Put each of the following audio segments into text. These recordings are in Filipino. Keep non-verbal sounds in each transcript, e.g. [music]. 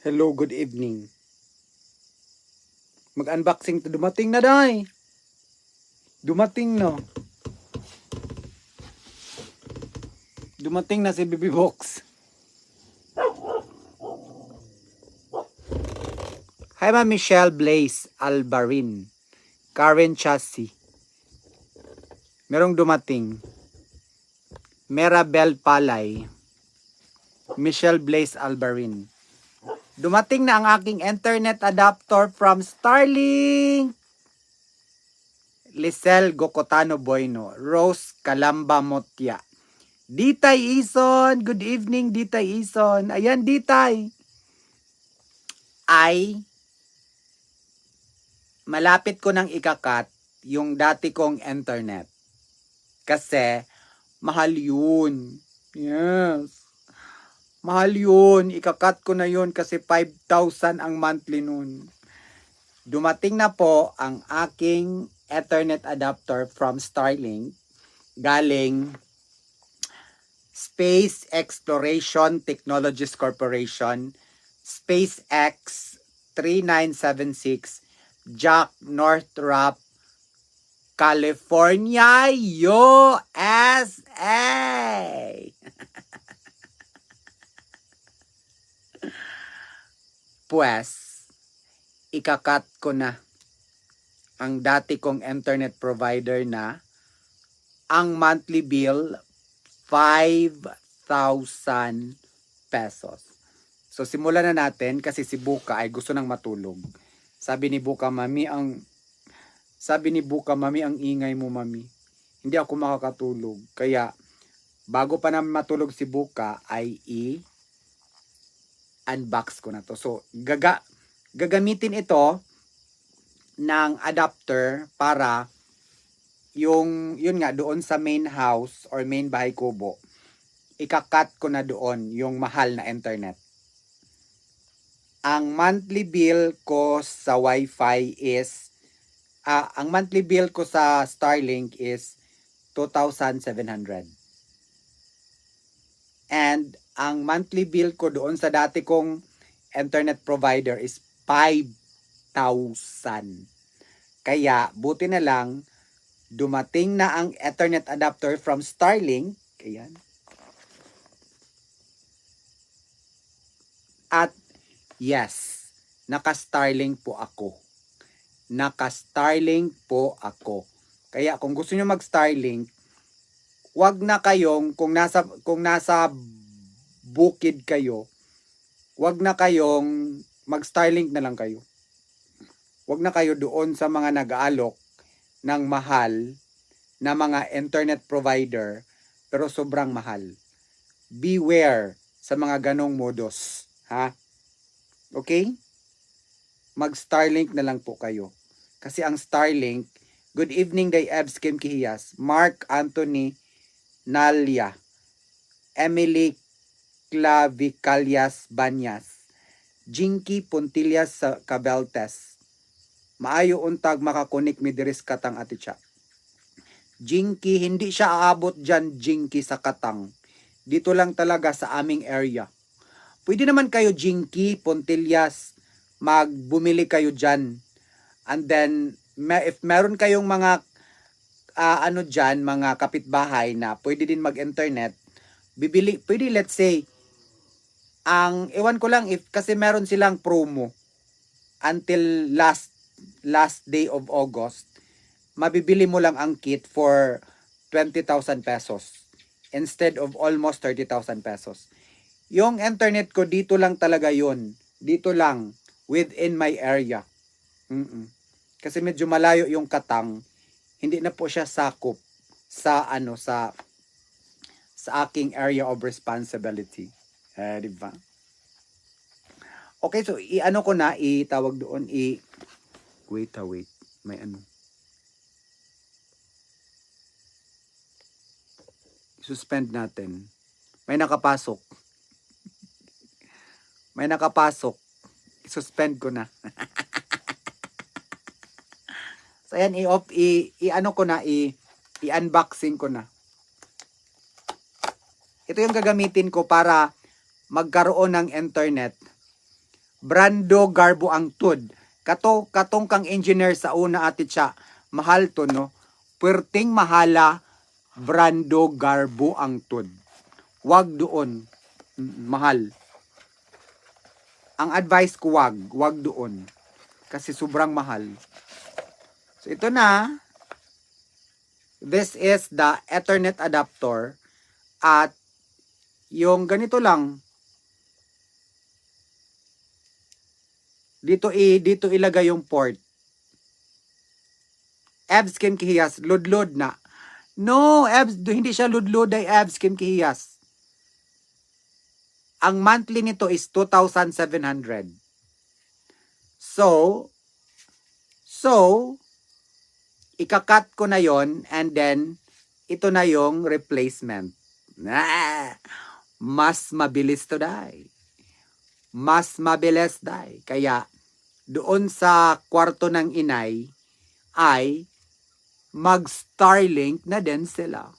Hello, good evening. Mag-unboxing to dumating na day. Dumating na. Dumating na si Bibi Box. Hi, Ma'am Michelle Blaze Albarin. Karen Chassis. Merong dumating. Merabel Palay. Michelle Blaze Albarin. Dumating na ang aking internet adapter from Starlink. Lisel Gokotano Bueno, Rose Kalamba Motya. Ditay Ison, good evening Ditay Ison. Ayan Ditay. Ay malapit ko nang ikakat yung dati kong internet. Kasi mahal yun. Yes. Mahal yun. Ikakat ko na yun kasi 5,000 ang monthly nun. Dumating na po ang aking Ethernet adapter from Starlink galing Space Exploration Technologies Corporation SpaceX 3976 Jack Northrop California USA [laughs] Pues, ikakat ko na ang dati kong internet provider na ang monthly bill 5,000 pesos. So simulan na natin kasi si Buka ay gusto nang matulog. Sabi ni Buka, Mami, ang sabi ni Buka, Mami, ang ingay mo, Mami. Hindi ako makakatulog. Kaya bago pa naman matulog si Buka ay i unbox ko na to. So, gaga gagamitin ito ng adapter para yung yun nga doon sa main house or main bahay kubo ikakat ko na doon yung mahal na internet. Ang monthly bill ko sa wifi is ah, ang monthly bill ko sa Starlink is 2,700. And ang monthly bill ko doon sa dati kong internet provider is 5,000. Kaya buti na lang dumating na ang Ethernet adapter from Starlink. Ayan. At yes, naka-Starlink po ako. Naka-Starlink po ako. Kaya kung gusto niyo mag-Starlink, wag na kayong kung nasa kung nasa bukid kayo, wag na kayong mag-Starlink na lang kayo. Wag na kayo doon sa mga nag-aalok ng mahal na mga internet provider pero sobrang mahal. Beware sa mga ganong modus, ha? Okay? Mag Starlink na lang po kayo. Kasi ang Starlink, good evening day Ebs Kim Kihiyas, Mark Anthony Nalia, Emily Clavicalias Banyas, Jinky Puntillas sa Cabeltes, maayo untag makakunik mi diris katang ati siya. Jinky, hindi siya aabot dyan, Jinky, sa Katang. Dito lang talaga sa aming area. Pwede naman kayo, Jinky, Pontillas, magbumili kayo dyan. And then, if meron kayong mga, ah, ano dyan, mga kapitbahay na pwede din mag-internet, bibili, pwede let's say, ang, ewan ko lang, if, kasi meron silang promo until last last day of August, mabibili mo lang ang kit for 20,000 pesos instead of almost 30,000 pesos. Yung internet ko dito lang talaga yun. Dito lang within my area. Mm-mm. Kasi medyo malayo yung katang. Hindi na po siya sakop sa ano sa sa aking area of responsibility. Eh, di ba? Okay, so i-ano ko na, itawag doon, i Wait, ah, wait. May ano. Suspend natin. May nakapasok. [laughs] May nakapasok. Suspend ko na. [laughs] so, ayan, i-off, i-ano ko na, i, i-unboxing ko na. Ito yung gagamitin ko para magkaroon ng internet Brando Garbo ang tud. Kato katong kang engineer sa una ati siya. Mahal to no. Puerting mahala Brando Garbo ang tud. Wag doon. Mm, Mahal. Ang advice ko wag, wag doon. Kasi sobrang mahal. So ito na. This is the Ethernet adapter at yung ganito lang dito i dito ilagay yung port. Abs Kim Kihiyas, ludlod na. No, abs, hindi siya ludlod ay abs Kim Kihiyas. Ang monthly nito is 2,700. So, so, ikakat ko na yon and then, ito na yung replacement. Ah, mas mabilis to die. Mas mabilis die. Kaya, doon sa kwarto ng inay, ay mag-Starlink na din sila.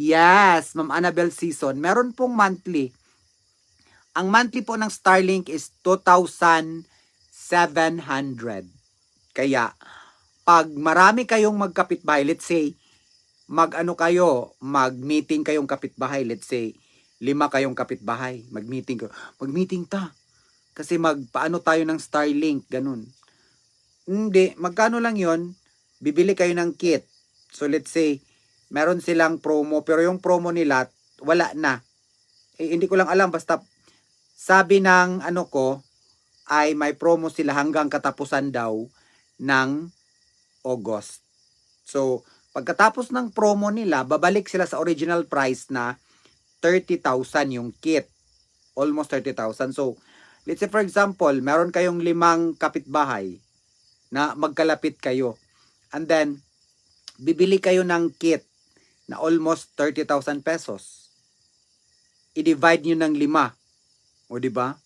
Yes, Ma'am Annabel Season. Meron pong monthly. Ang monthly po ng Starlink is 2,700. Kaya, pag marami kayong magkapitbahay, let's say, mag-ano kayo, mag-meeting kayong kapitbahay, let's say, lima kayong kapitbahay, mag-meeting kayo. Mag-meeting ta. Kasi magpaano tayo ng Starlink, ganun. Hindi, magkano lang yon Bibili kayo ng kit. So let's say, meron silang promo, pero yung promo nila, wala na. Eh, hindi ko lang alam, basta sabi ng ano ko, ay may promo sila hanggang katapusan daw ng August. So, pagkatapos ng promo nila, babalik sila sa original price na 30,000 yung kit. Almost 30,000. So, let's say for example, meron kayong limang kapitbahay na magkalapit kayo. And then, bibili kayo ng kit na almost 30,000 pesos. I-divide nyo ng lima. O, di ba?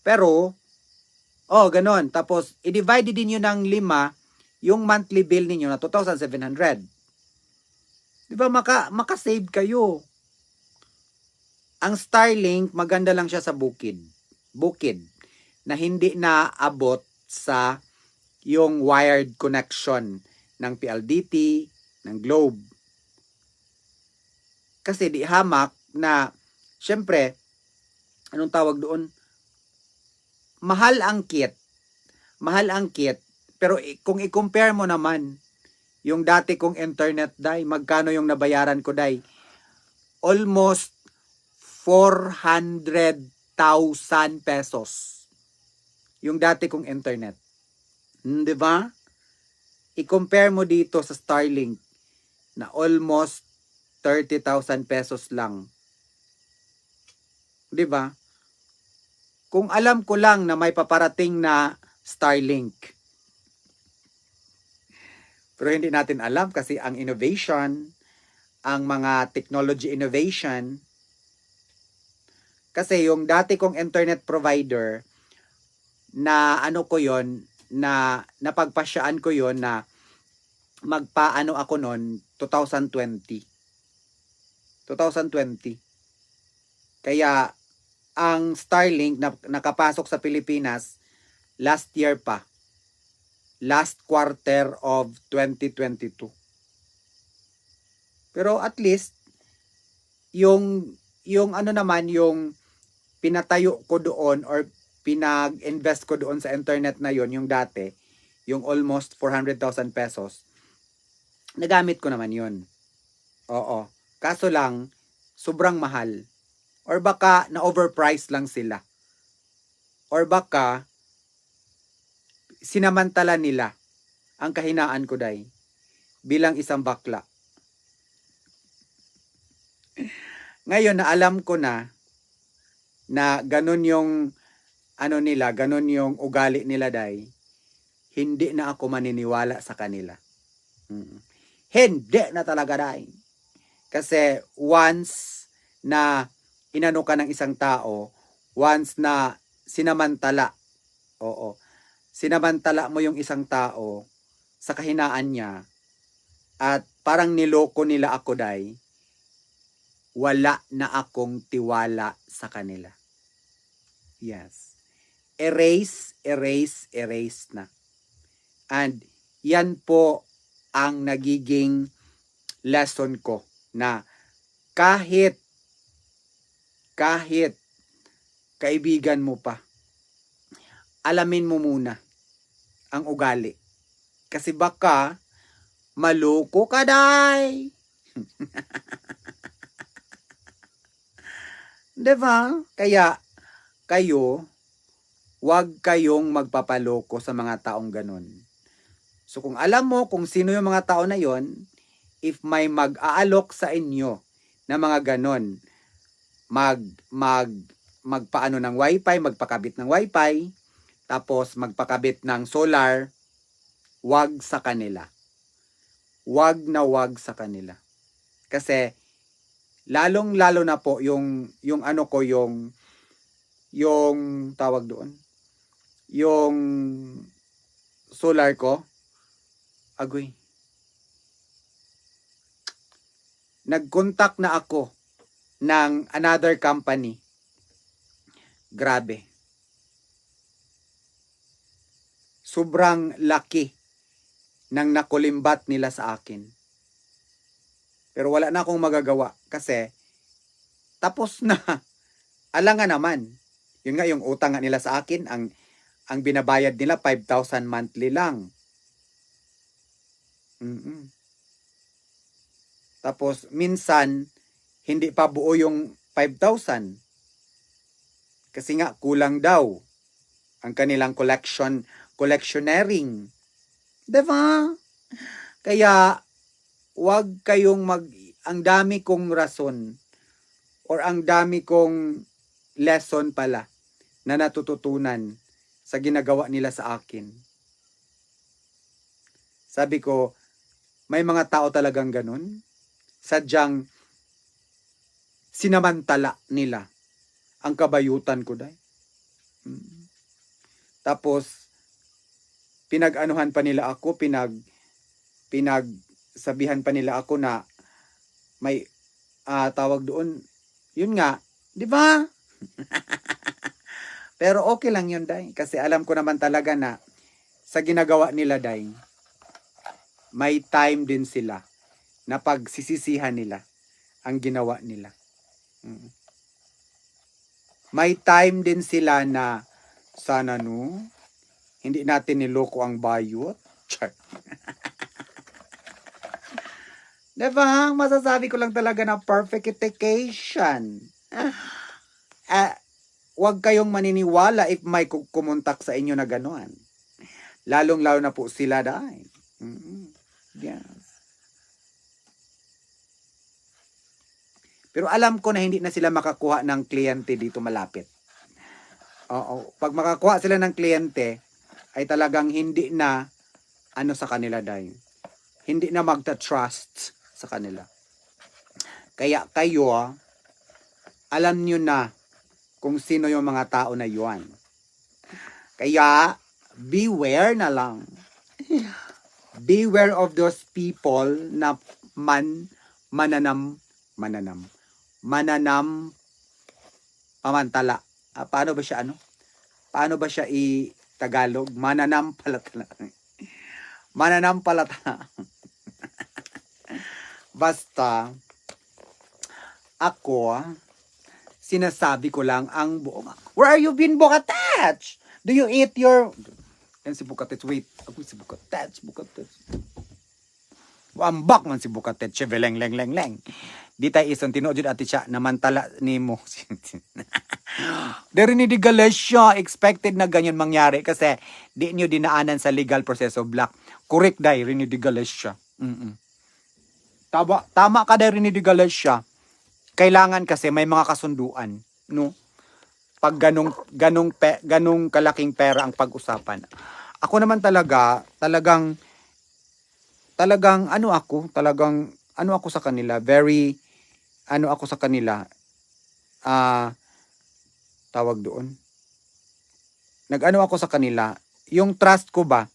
Pero, oh, ganon. Tapos, i-divide din nyo ng lima yung monthly bill ninyo na 2,700. Di ba, maka, maka-save kayo. Ang Starlink, maganda lang siya sa bukid. Bukid. Na hindi na abot sa yung wired connection ng PLDT, ng Globe. Kasi di hamak na, syempre, anong tawag doon? Mahal ang kit. Mahal ang kit. Pero kung i-compare mo naman, yung dati kong internet, day, magkano yung nabayaran ko, day? Almost 400,000 pesos. Yung dati kong internet. Hmm, di ba? I-compare mo dito sa Starlink na almost 30,000 pesos lang. Di ba? Kung alam ko lang na may paparating na Starlink. Pero hindi natin alam kasi ang innovation, ang mga technology innovation, kasi yung dati kong internet provider na ano ko yon na napagpasyaan ko yon na magpaano ako noon 2020. 2020. Kaya ang Starlink na nakapasok sa Pilipinas last year pa. Last quarter of 2022. Pero at least yung yung ano naman yung pinatayo ko doon or pinag-invest ko doon sa internet na yon yung dati, yung almost 400,000 pesos, nagamit ko naman yon Oo. Kaso lang, sobrang mahal. Or baka na-overpriced lang sila. Or baka, sinamantala nila ang kahinaan ko day bilang isang bakla. Ngayon na alam ko na na ganun yung ano nila, ganun yung ugali nila day, hindi na ako maniniwala sa kanila. Mm. Hindi na talaga day. Kasi once na inano ka ng isang tao, once na sinamantala, oo, sinamantala mo yung isang tao sa kahinaan niya, at parang niloko nila ako day, wala na akong tiwala sa kanila. Yes. Erase, erase, erase na. And yan po ang nagiging lesson ko na kahit kahit kaibigan mo pa, alamin mo muna ang ugali. Kasi baka maloko ka day. [laughs] 'Di ba? Kaya kayo wag kayong magpapaloko sa mga taong ganun. So kung alam mo kung sino yung mga tao na yon, if may mag-aalok sa inyo na mga ganon, mag mag magpaano ng wifi, magpakabit ng wifi, tapos magpakabit ng solar, wag sa kanila. Wag na wag sa kanila. Kasi lalong lalo na po yung yung ano ko yung yung tawag doon? Yung solar ko. Agoy. Nag-contact na ako ng another company. Grabe. Sobrang laki ng nakulimbat nila sa akin pero wala na akong magagawa kasi tapos na. [laughs] Alangan naman. Yun nga yung utang nila sa akin, ang ang binabayad nila 5,000 monthly lang. mm Tapos minsan hindi pa buo yung 5,000. Kasi nga kulang daw ang kanilang collection collectioneering. 'Di ba? Kaya wag kayong mag ang dami kong rason or ang dami kong lesson pala na natututunan sa ginagawa nila sa akin. Sabi ko, may mga tao talagang ganun. Sadyang sinamantala nila ang kabayutan ko dahil. Mm. Tapos, pinag-anuhan pa nila ako, pinag, pinag, sabihan pa nila ako na may uh, tawag doon, yun nga, di ba? [laughs] Pero okay lang yun, Day. Kasi alam ko naman talaga na sa ginagawa nila, Day, may time din sila na pagsisisihan nila ang ginawa nila. Mm. May time din sila na sana no, hindi natin niloko ang bayot. [laughs] Char. Diba? Masasabi ko lang talaga na perfectification. Ah, huwag kayong maniniwala if may kumuntak sa inyo na gano'n. Lalong-lalo na po sila dahil. Mm-hmm. Yes. Pero alam ko na hindi na sila makakuha ng kliyente dito malapit. Oo. Pag makakuha sila ng kliyente, ay talagang hindi na ano sa kanila dahil. Hindi na magta-trust sa kanila. Kaya kayo, ah, alam nyo na kung sino yung mga tao na yuan. Kaya, beware na lang. Beware of those people na man, mananam, mananam, mananam, pamantala. Ah, paano ba siya ano? Paano ba siya i-Tagalog? Mananam palatala. [laughs] Basta, ako, sinasabi ko lang ang buong, Where are you been, Bukatach? Do you eat your... Yan si Bukatach, wait. Ako si Bukatach, Bukatach. Wambak man si Bukatach, veleng leng leng leng. Di tayo isang tinuod ati siya, namantala ni mo. [laughs] Dari ni di siya, expected na ganyan mangyari kasi di nyo dinaanan sa legal proseso black. Correct dai, rini di siya. Mm-mm. Tama, tama ka rin ni Galatia. Kailangan kasi may mga kasunduan, no? Pag ganong ganong pe, ganong kalaking pera ang pag-usapan. Ako naman talaga, talagang talagang ano ako, talagang ano ako sa kanila, very ano ako sa kanila. Ah uh, tawag doon. Nag-ano ako sa kanila, yung trust ko ba,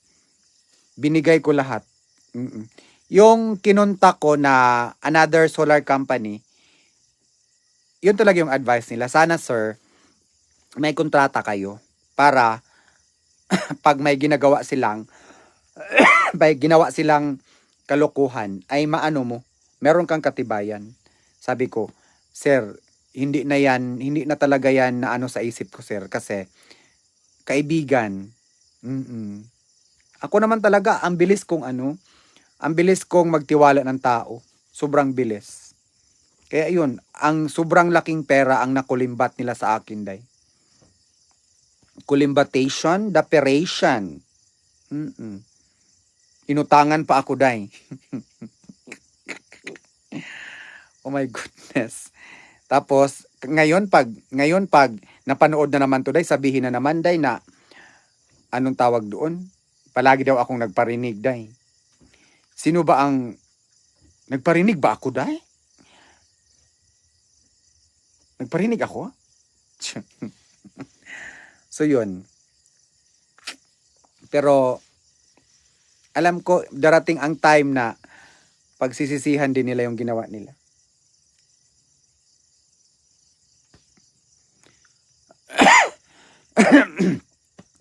binigay ko lahat. Mm-mm yung kinunta ko na another solar company, yun talaga yung advice nila. Sana sir, may kontrata kayo para [coughs] pag may ginagawa silang [coughs] may ginawa silang kalokohan ay maano mo, meron kang katibayan. Sabi ko, sir, hindi na yan, hindi na talaga yan na ano sa isip ko, sir, kasi kaibigan. Mm-mm. Ako naman talaga, ang bilis kong ano, ang bilis kong magtiwala ng tao. Sobrang bilis. Kaya yun, ang sobrang laking pera ang nakulimbat nila sa akin, day. Kulimbatation, daperation. Mm-mm. Inutangan pa ako, day. [laughs] oh my goodness. Tapos, ngayon pag, ngayon pag napanood na naman to, day, sabihin na naman, day, na anong tawag doon? Palagi daw akong nagparinig, day. Sino ba ang nagparinig ba ako, day? Nagparinig ako? [laughs] so, yun. Pero, alam ko, darating ang time na pagsisisihan din nila yung ginawa nila. [coughs]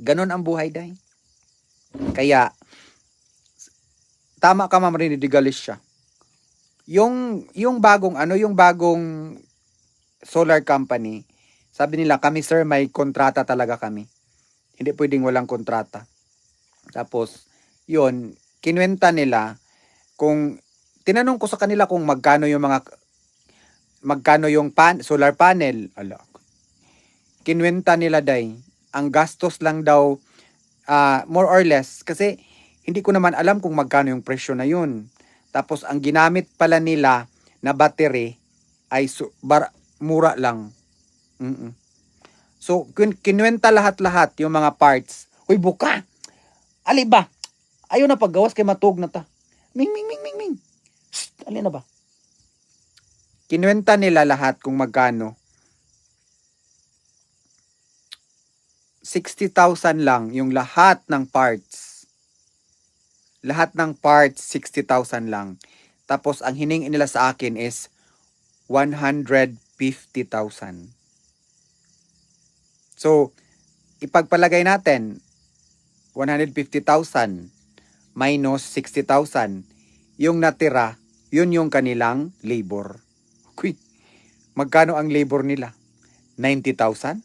Ganon ang buhay, day. Kaya, tama ka, Ma'am Rinidigalis siya. Yung, yung bagong, ano, yung bagong solar company, sabi nila, kami sir, may kontrata talaga kami. Hindi pwedeng walang kontrata. Tapos, yun, kinwenta nila kung, tinanong ko sa kanila kung magkano yung mga, magkano yung pan, solar panel. Ala, kinwenta nila day, ang gastos lang daw, ah, more or less, kasi hindi ko naman alam kung magkano yung presyo na yun. Tapos, ang ginamit pala nila na battery ay su- bar- mura lang. Mm-mm. So, kin- kinwenta lahat-lahat yung mga parts. Uy, buka! Ali ba? Ayaw na paggawas kay matug na ta. Ming, ming, ming, ming, ming. Shh, ali na ba? Kinwenta nila lahat kung magkano. 60,000 lang yung lahat ng parts. Lahat ng parts, 60,000 lang. Tapos, ang hiningi nila sa akin is 150,000. So, ipagpalagay natin, 150,000 minus 60,000. Yung natira, yun yung kanilang labor. Kuy, magkano ang labor nila? 90,000?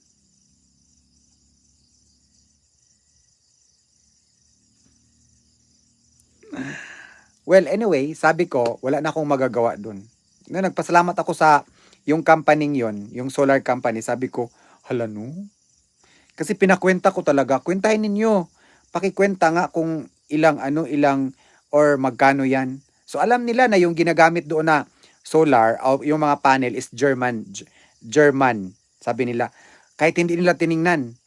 Well, anyway, sabi ko, wala na akong magagawa dun. Na nagpasalamat ako sa yung company yon, yung solar company. Sabi ko, hala no. Kasi pinakwenta ko talaga. Kwentahin ninyo. Pakikwenta nga kung ilang ano, ilang or magkano yan. So alam nila na yung ginagamit doon na solar, o yung mga panel is German. German, sabi nila. Kahit hindi nila tiningnan.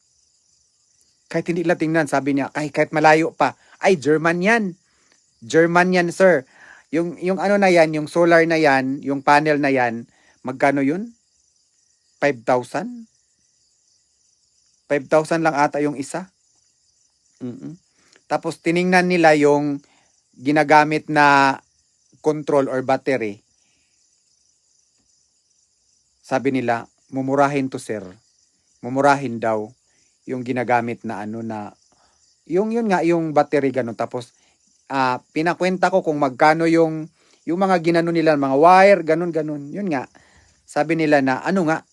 Kahit hindi nila tingnan, sabi niya, kahit, kahit malayo pa, ay German yan. German yan, sir. Yung, yung ano na yan, yung solar na yan, yung panel na yan, magkano yun? 5,000? 5,000 lang ata yung isa. Mm-mm. Tapos tiningnan nila yung ginagamit na control or battery. Sabi nila, mumurahin to sir. Mumurahin daw yung ginagamit na ano na yung yun nga yung battery ganun tapos ah pinakwenta ko kung magkano yung yung mga ginano nila mga wire ganun ganun. Yun nga sabi nila na ano nga?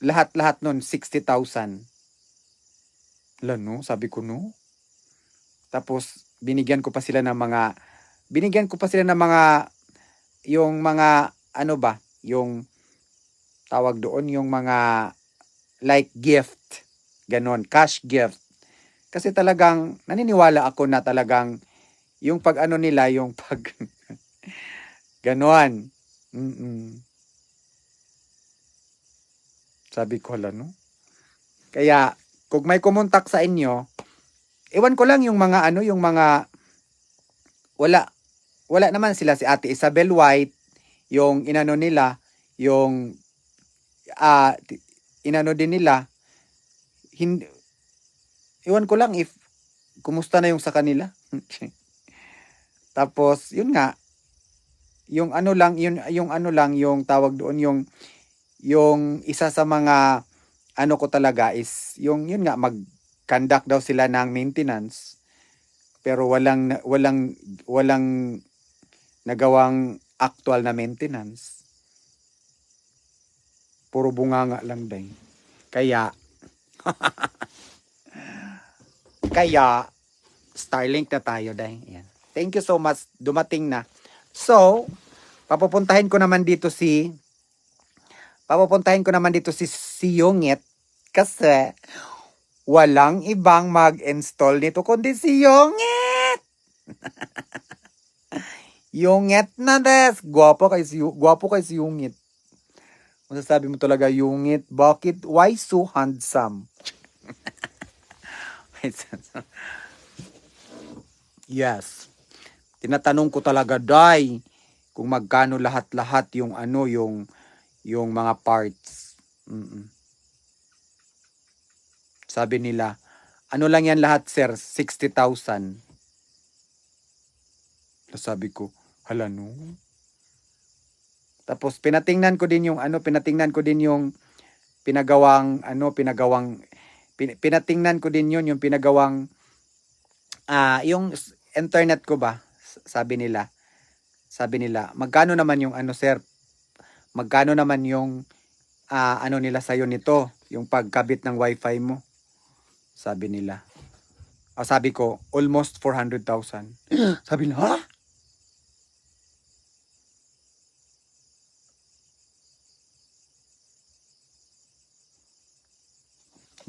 Lahat-lahat nun 60,000 Lano, sabi ko no. Tapos binigyan ko pa sila ng mga binigyan ko pa sila ng mga yung mga ano ba, yung tawag doon yung mga like gift, ganon, cash gift. Kasi talagang naniniwala ako na talagang yung pag ano nila, yung pag [laughs] ganon. Mm-mm. Sabi ko, hala, no? Kaya, kung may kumontak sa inyo, iwan ko lang yung mga ano, yung mga, wala, wala naman sila si Ate Isabel White, yung inano nila, yung, ti- inano din nila, hindi, iwan ko lang if, kumusta na yung sa kanila. [laughs] Tapos, yun nga, yung ano lang, yun, yung ano lang, yung tawag doon, yung, yung isa sa mga ano ko talaga is yung yun nga mag-conduct daw sila ng maintenance pero walang walang walang nagawang actual na maintenance. Puro bunganga lang din. Kaya [laughs] kaya Starlink na tayo dahil. Yan. Thank you so much. Dumating na. So, papupuntahin ko naman dito si papupuntahin ko naman dito si si Yungit kasi walang ibang mag-install nito kundi si Yungit. [laughs] Yungit na des. Gwapo kay si gwapo kay si Yungit. Masasabi mo talaga Yungit, bakit why so handsome? [laughs] yes. Tinatanong ko talaga, Day, kung magkano lahat-lahat yung ano, yung yung mga parts. Mm-mm. Sabi nila, ano lang yan lahat, sir? 60,000. Sabi ko, hala no. Tapos pinatingnan ko din yung ano, pinatingnan ko din yung pinagawang ano, pinagawang pin, pinatingnan ko din yun yung pinagawang ah yung internet ko ba? Sabi nila. Sabi nila magkano naman yung ano sir? Magkano naman yung ah, ano nila sa'yo nito yung pagkabit ng wifi mo? Sabi nila. Ah, sabi ko almost 400,000 [gasps] sabi nila ha?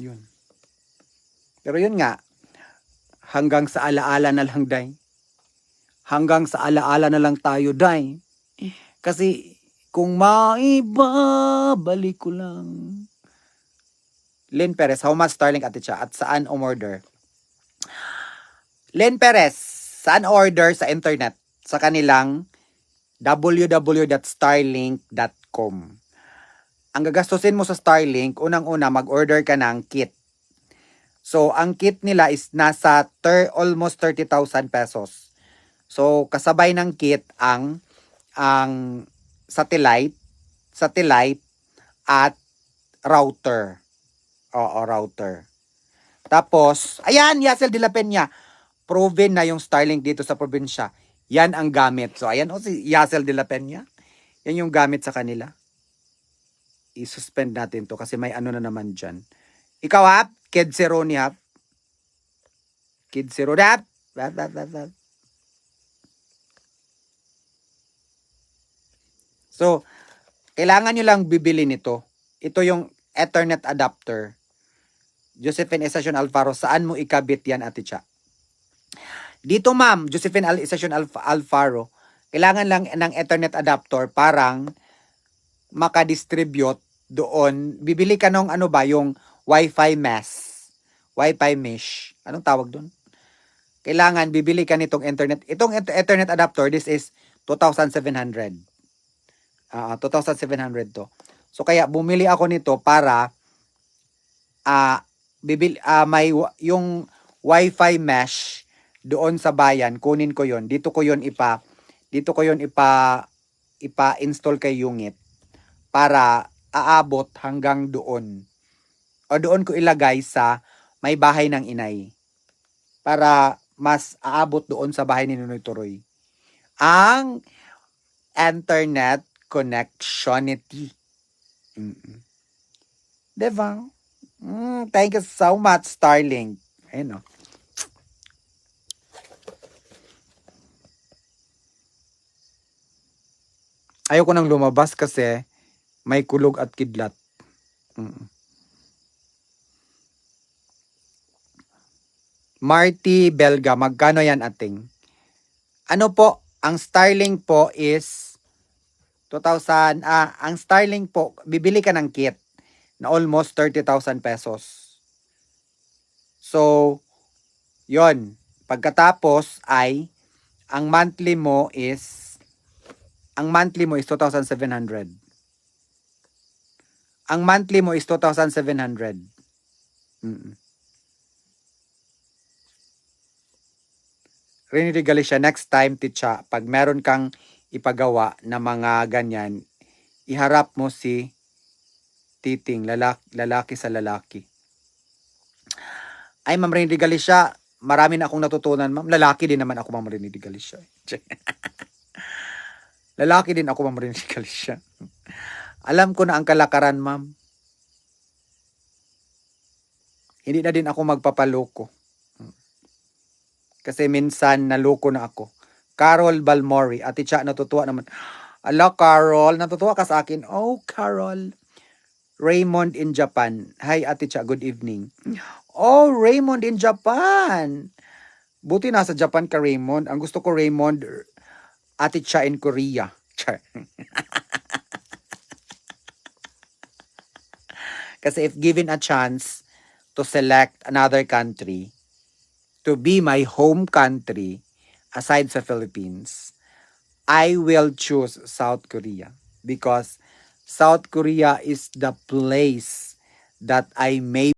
Yun pero yun nga hanggang sa alaala na lang, Day. Hanggang sa alaala na lang tayo, Day. Kasi kung maibabalik ko lang. Lynn Perez, how much Starlink ate siya? At saan umorder? Lynn Perez, saan order sa internet? Sa kanilang www.starlink.com. Ang gagastusin mo sa Starlink, unang-una mag-order ka ng kit. So, ang kit nila is nasa ter, almost 30,000 pesos. So, kasabay ng kit ang ang satellite, satellite at router. Oo, router. Tapos, ayan, Yasel de la Peña. Proven na yung Starlink dito sa probinsya. Yan ang gamit. So, ayan o si Yasel de la Peña. Yan yung gamit sa kanila. I-suspend natin to kasi may ano na naman dyan. Ikaw, Hap? Kid Ceroni, Hap? Kid Ceroni, Hap? Hap, hap, hap, hap. So, kailangan nyo lang bibili nito. Ito yung Ethernet adapter. Josephine Estacion Alfaro, saan mo ikabit yan, Ate Cha? Dito, ma'am, Josephine Al Alf- Alfaro, kailangan lang ng Ethernet adapter parang makadistribute doon. Bibili ka ng ano ba, yung Wi-Fi mesh. Wi-Fi mesh. Anong tawag doon? Kailangan bibili ka nitong internet. Itong et- Ethernet adapter, this is 2,700. Ah, 2,700 to. So kaya bumili ako nito para ah bibil ah, may yung Wi-Fi mesh doon sa bayan, kunin ko 'yon. Dito ko 'yon ipa dito ko 'yon ipa ipa-install kay Yungit para aabot hanggang doon. O doon ko ilagay sa may bahay ng inay. Para mas aabot doon sa bahay ni Nunoy Turoy. Ang internet connectionity. Mm-mm. Diba? Mm, thank you so much, Starlink. Ayun o. Ayoko nang lumabas kasi may kulog at kidlat. Mm. Marty Belga, magkano yan ating? Ano po, ang Starlink po is 2,000, ah, ang Starlink po, bibili ka ng kit na almost 30,000 pesos. So, yon Pagkatapos ay, ang monthly mo is, ang monthly mo is 2,700. Ang monthly mo is 2,700. Mm. Rini Galicia, next time, teacher, pag meron kang ipagawa na mga ganyan, iharap mo si Titing, lalaki, lalaki sa lalaki. Ay, Ma'am Rini Galicia, marami na akong natutunan, ma'am. Lalaki din naman ako, Ma'am Rini Galicia. [laughs] lalaki din ako, Ma'am Rini Galicia. Alam ko na ang kalakaran, ma'am. Hindi na din ako magpapaloko. Kasi minsan naloko na ako. Carol Balmori, ati siya natutuwa naman. Ala, Carol, natutuwa ka sa akin. Oh, Carol. Raymond in Japan. Hi, ate Cha, good evening. Oh, Raymond in Japan. Buti nasa Japan ka, Raymond. Ang gusto ko, Raymond, ate Cha in Korea. Char. [laughs] Kasi if given a chance to select another country to be my home country aside sa Philippines, I will choose South Korea because South Korea is the place that I may